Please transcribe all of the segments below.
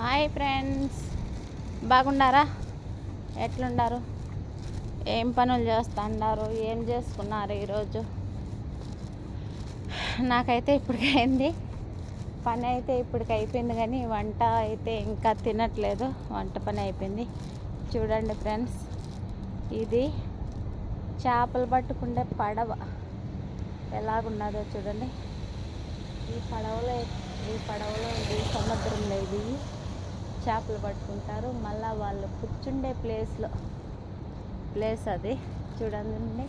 Hi friends. బాగున్నారా ఎట్లుండారు? ఏం పనులు చేస్తున్నారు ఏం చేసుకున్నారు ఈరోజు? నాకైతే ఇప్పటికైంది పని అయితే ఇప్పటికి అయిపోయింది కానీ వంట అయితే ఇంకా తినట్లేదు. వంట పని అయిపోయింది. చూడండి ఫ్రెండ్స్. ఇది చేపలు పట్టుకుండే పడవ. ఎలాగున్నదో చూడండి. ఈ పడవలో ఈ పడవలో ఇది సముద్రంలో ఇది. చేపలు పట్టుకుంటారు. మళ్ళీ వాళ్ళు కూర్చుండే ప్లేస్లో ప్లేస్ అది. చూడండి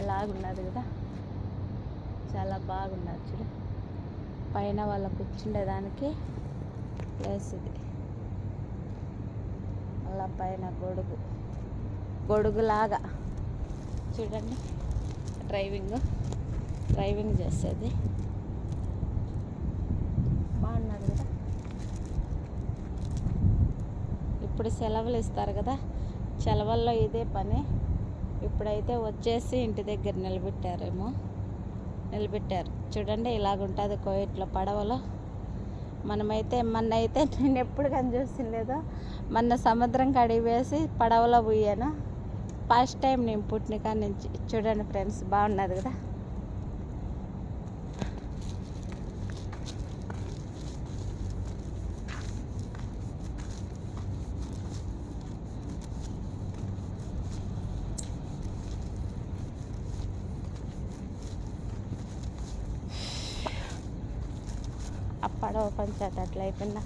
ఎలాగున్నది కదా. చాలా బాగున్నది చూడు. పైన వాళ్ళ కూర్చుండేదానికి ప్లేస్ ఇది. మళ్ళా పైన గొడుగు. గొడుగులాగా. చూడండి. డ్రైవింగ్. డ్రైవింగ్ చేసేది బాగున్నది కదా ఇప్పుడు సెలవులు ఇస్తారు కదా సెలవుల్లో ఇదే పని. ఇప్పుడైతే వచ్చేసి ఇంటి దగ్గర నిలబెట్టారేమో. నిలబెట్టారు. చూడండి ఇలాగుంటుంది కోయిట్లో పడవలో. మనమైతే మొన్న అయితే నేను ఎప్పుడు కానీ లేదో? మొన్న సముద్రం కడిగి వేసి పడవలో పోయాను? ఫస్ట్ టైం నేను పుట్టిన కాడి నుంచి. చూడండి ఫ్రెండ్స్ బాగున్నది కదా ఆ పడవ పంచాయతీ అట్లా అయిపోయిందా.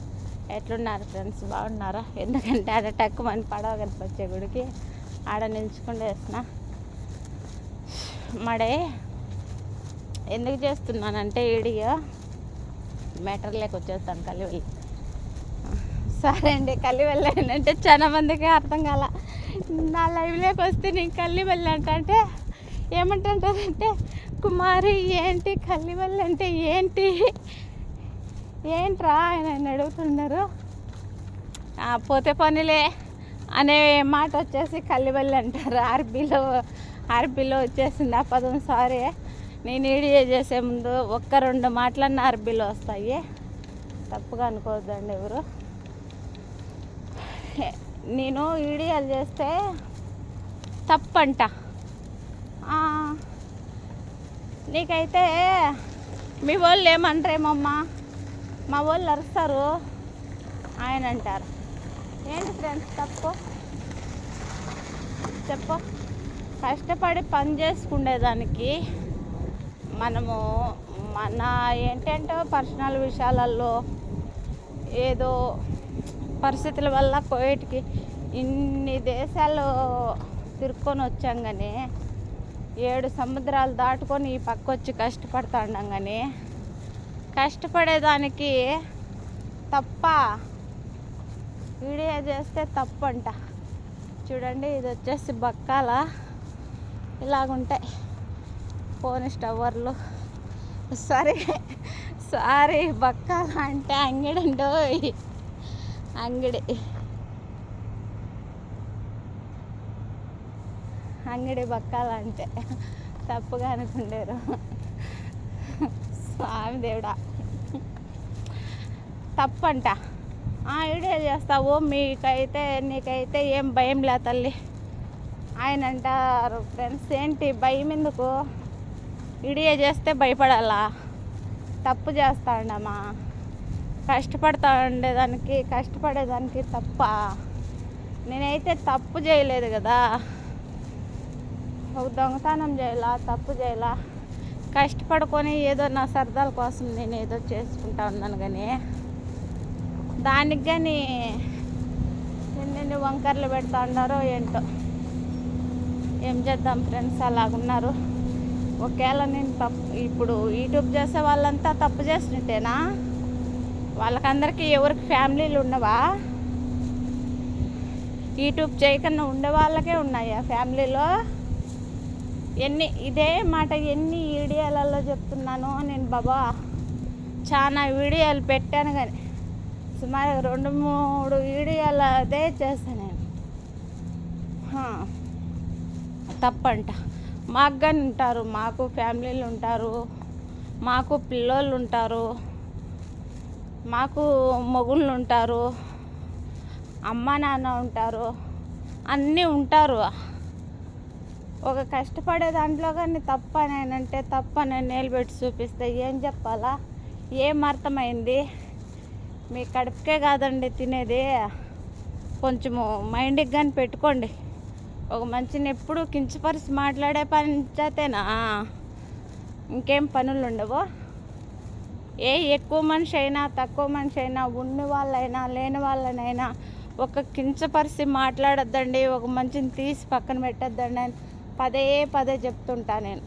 ఎట్లున్నారు ఫ్రెండ్స్ బాగున్నారా? ఎందుకంటే ఆడ టక్కు మన పడవ కనిపించే గుడికి ఆడ నిల్చుకుంటూ వేసిన మడే ఎందుకు చేస్తున్నానంటే ఈడియో లేక వచ్చేస్తాను కలివెళ్ళి సరే అండి కల్లి వెళ్ళానంటే చాలా మందికి అర్థం కాల. నా లైవ్లోకి వస్తే నేను కల్లి వెళ్ళంట అంటే ఏమంటారంటే కుమారి ఏంటి కల్లి వెళ్ళంటే ఏంటి? ఏంట్రా ఆయన ఆయన అడుగుతున్నారు? పోతే పనిలే అనే మాట వచ్చేసి కల్లివల్లి అంటారు. ఆర్బీలో ఆర్బీలో వచ్చేసింది ఆ పదం సారీ. నేను ఈడియో చేసే ముందు ఒక్క రెండు మాటలన్నీ ఆర్బీలో వస్తాయి. తప్పుగా అనుకోవద్దండి ఎవరు. నేను ఈడియోలు చేస్తే తప్పంట. నీకైతే మీ వాళ్ళు ఏమంటారేమమ్మా మా వాళ్ళు అరుస్తారు. ఆయన అంటారు. ఏంటి ఫ్రెండ్స్ తప్పు చెప్పు. కష్టపడి పని చేసుకునేదానికి మనము మన ఏంటంటే పర్సనల్ విషయాలలో ఏదో పరిస్థితుల వల్ల కోవిడ్కి ఇన్ని దేశాలు తిరుక్కొని వచ్చాం కానీ ఏడు సముద్రాలు దాటుకొని ఈ పక్క వచ్చి కష్టపడతా ఉన్నాం కానీ కష్టపడేదానికి తప్ప వీడియో చేస్తే తప్పంట. చూడండి ఇది వచ్చేసి బక్కాల. ఇలాగుంటాయి ఫోన్ స్టవర్లు. సారీ సారీ బక్కాల అంటే అంగిడండో అంగిడి. అంగిడి బక్కాల అంటే తప్పుగా అనుకుండేరు స్వామి దేవుడా. తప్పంట. ఆ చేస్తావు మీకైతే నీకైతే ఏం భయం లే తల్లి. ఆయన అంటారు ఫ్రెండ్స్ ఏంటి భయం ఎందుకు? ఇడియే చేస్తే భయపడాలా? తప్పు చేస్తా ఉండమా? కష్టపడతా ఉండేదానికి కష్టపడేదానికి తప్ప? నేనైతే తప్పు చేయలేదు కదా? దొంగతనం చేయాలా? తప్పు చేయాలా? కష్టపడుకొని ఏదో నా సరదాల కోసం నేను ఏదో చేసుకుంటా ఉన్నాను కానీ దానికి కానీ ఎన్నెన్ని వంకర్లు పెడతా ఉన్నారో ఏంటో. ఏం చేద్దాం ఫ్రెండ్స్? అలాగున్నారు. ఒకవేళ నేను తప్పు ఇప్పుడు యూట్యూబ్ చేసే వాళ్ళంతా తప్పు చేసినట్టేనా? వాళ్ళకందరికీ ఎవరికి ఫ్యామిలీలు ఉన్నవా యూట్యూబ్ చేయకుండా ఉండే వాళ్ళకే ఉన్నాయా ఫ్యామిలీలో? ఎన్ని ఇదే మాట ఎన్ని వీడియోలలో చెప్తున్నాను నేను బాబా చాలా వీడియోలు పెట్టాను కానీ సుమారు రెండు మూడు వీడియోలు అదే చేస్తాను నేను. తప్పంట. మాకు కానీ ఉంటారు మాకు ఫ్యామిలీలు ఉంటారు మాకు పిల్లోళ్ళు ఉంటారు మాకు మొగుళ్ళు ఉంటారు అమ్మ నాన్న ఉంటారు అన్నీ ఉంటారు. ఒక కష్టపడే దాంట్లో కానీ తప్ప నేనంటే తప్ప నేను నిలబెట్టి చూపిస్తే ఏం చెప్పాలా? ఏం అర్థమైంది? మీ కడుపుకే కాదండి తినేది. కొంచెము మైండ్కి కానీ పెట్టుకోండి. ఒక మంచిని ఎప్పుడు కించపరిచి మాట్లాడే పంచాతేనా ఇంకేం పనులు ఉండవు. ఏ ఎక్కువ మనిషి అయినా తక్కువ మనిషి అయినా ఉన్న వాళ్ళైనా లేని వాళ్ళనైనా ఒక కించపరిచి మాట్లాడొద్దండి. ఒక మంచిని తీసి పక్కన పెట్టొద్దండి. అని పదే పదే చెప్తుంటా నేను.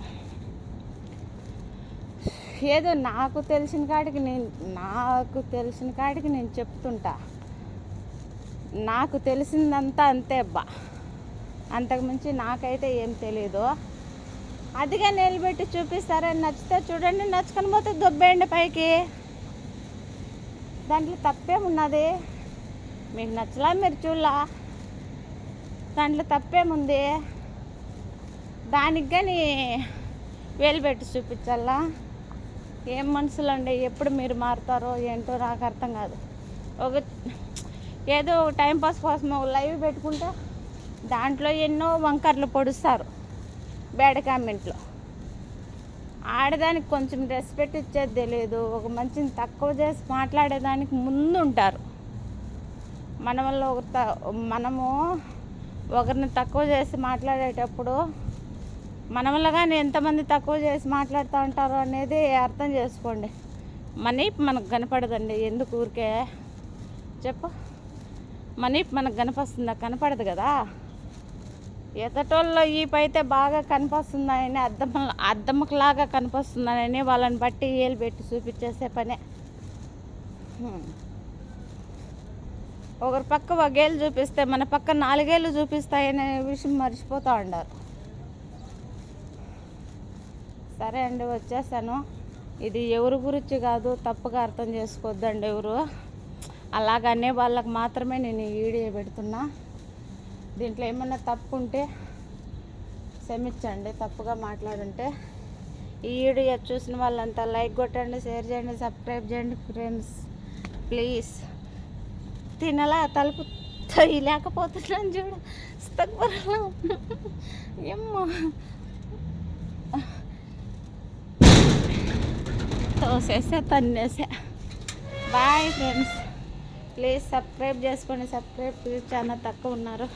ఏదో నాకు తెలిసిన కాడికి నేను నాకు తెలిసిన కాడికి నేను చెప్తుంటా. నాకు తెలిసిందంతా అంతే అబ్బా. అంతకుమించి నాకైతే ఏం తెలియదు అదిగా నిలబెట్టి చూపిస్తారని నచ్చితే చూడండి నచ్చుకొని పోతే దొబ్బేయండి పైకి. దాంట్లో తప్పేమున్నది? మీకు నచ్చలా మీరు చూడలా? దాంట్లో తప్పేముంది? దానికి కానీ వేలు పెట్టి చూపించాలా? ఏం మనుషులు అండి ఎప్పుడు మీరు మారుతారో ఏంటో నాకు అర్థం కాదు. ఒక ఏదో ఒక టైంపాస్ కోసం ఒక లైవ్ పెట్టుకుంటే దాంట్లో ఎన్నో వంకర్లు పొడుస్తారు బ్యాడ్ కామెంట్లో. ఆడదానికి కొంచెం రెస్పెక్ట్ ఇచ్చేది తెలియదు. ఒక మంచిని తక్కువ చేసి మాట్లాడేదానికి ముందు ఉంటారు మన వల్ల ఒక మనము ఒకరిని తక్కువ చేసి మాట్లాడేటప్పుడు మన వల్ల కానీ ఎంతమంది తక్కువ చేసి మాట్లాడుతూ ఉంటారో అనేది అర్థం చేసుకోండి. మనీ మనకు కనపడదండి. ఎందుకు ఊరికే? చెప్పు. మనీ మనకు కనపస్తుందా? కనపడదు కదా. ఎదటోళ్ళలో ఈ అయితే బాగా కనిపిస్తుందని అద్దం అద్దములాగా కనిపిస్తుందని వాళ్ళని బట్టి ఏలు పెట్టి చూపించేసే పనే. ఒకరి పక్క ఒకేళ్ళు చూపిస్తే మన పక్క నాలుగేళ్ళు చూపిస్తాయనే విషయం మర్చిపోతూ ఉండారు సరే అండి వచ్చేసాను. ఇది ఎవరి గురించి కాదు తప్పుగా అర్థం చేసుకోవద్దండి ఎవరు. అలాగనే వాళ్ళకి మాత్రమే నేను ఈ వీడియో పెడుతున్నా. దీంట్లో ఏమన్నా తప్పు ఉంటే క్షమించండి తప్పుగా మాట్లాడుంటే. ఈ వీడియో చూసిన వాళ్ళంతా లైక్ కొట్టండి షేర్ చేయండి సబ్స్క్రైబ్ చేయండి ఫ్రెండ్స్. ప్లీజ్. తినలా తలుపు లేకపోతున్నాను చూడు. స్తగ్వరలో ఏమో తోసేసే తన్నేసే బాయ్ ఫ్రెండ్స్ ప్లీజ్ సబ్స్క్రైబ్ చేసుకోండి. సబ్స్క్రైబ్ చాలా తక్కువ ఉన్నారు.